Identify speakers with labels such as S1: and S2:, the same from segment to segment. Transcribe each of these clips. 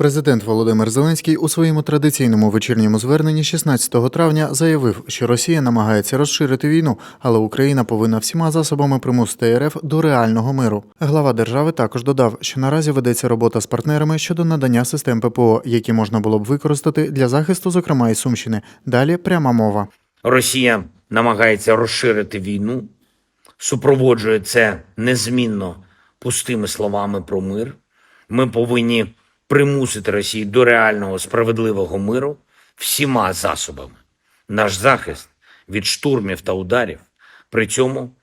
S1: Президент Володимир Зеленський у своєму традиційному вечірньому зверненні 16 травня заявив, що Росія намагається розширити війну, але Україна повинна всіма засобами примусити РФ до реального миру. Глава держави також додав, що наразі ведеться робота з партнерами щодо надання систем ППО, які можна було б використати для захисту, зокрема і Сумщини. Далі пряма мова.
S2: Росія намагається розширити війну, супроводжує це незмінно пустими словами про мир. Ми повинні примусити Росію до реального справедливого миру всіма засобами. Наш захист від штурмів та ударів, при цьому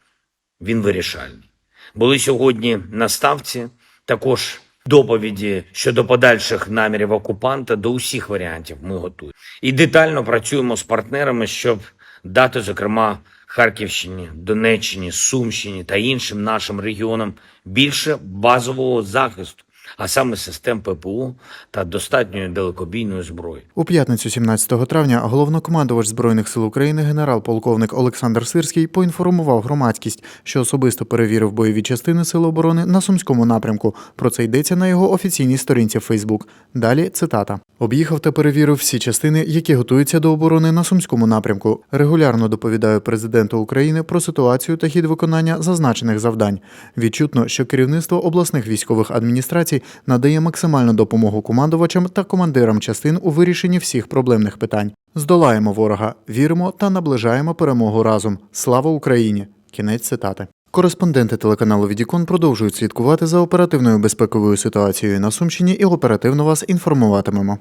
S2: він вирішальний. Були сьогодні на ставці також доповіді щодо подальших намірів окупанта до усіх варіантів ми готуємо. І детально працюємо з партнерами, щоб дати, зокрема, Харківщині, Донеччині, Сумщині та іншим нашим регіонам більше базового захисту, а саме систем ППО та достатньої далекобійної зброї.
S1: У п'ятницю 17 травня головнокомандувач збройних сил України генерал-полковник Олександр Сирський поінформував громадськість, що особисто перевірив бойові частини Сил оборони на сумському напрямку. Про це йдеться на його офіційній сторінці Фейсбук. Далі цитата: об'їхав та перевірив всі частини, які готуються до оборони на сумському напрямку. Регулярно доповідаю президенту України про ситуацію та хід виконання зазначених завдань. Відчутно, що керівництво обласних військових адміністрацій надає максимальну допомогу командувачам та командирам частин у вирішенні всіх проблемних питань. Здолаємо ворога, віримо та наближаємо перемогу разом. Слава Україні! Кінець цитати. Кореспонденти телеканалу Відікон продовжують слідкувати за оперативною безпековою ситуацією на Сумщині і оперативно вас інформуватимемо.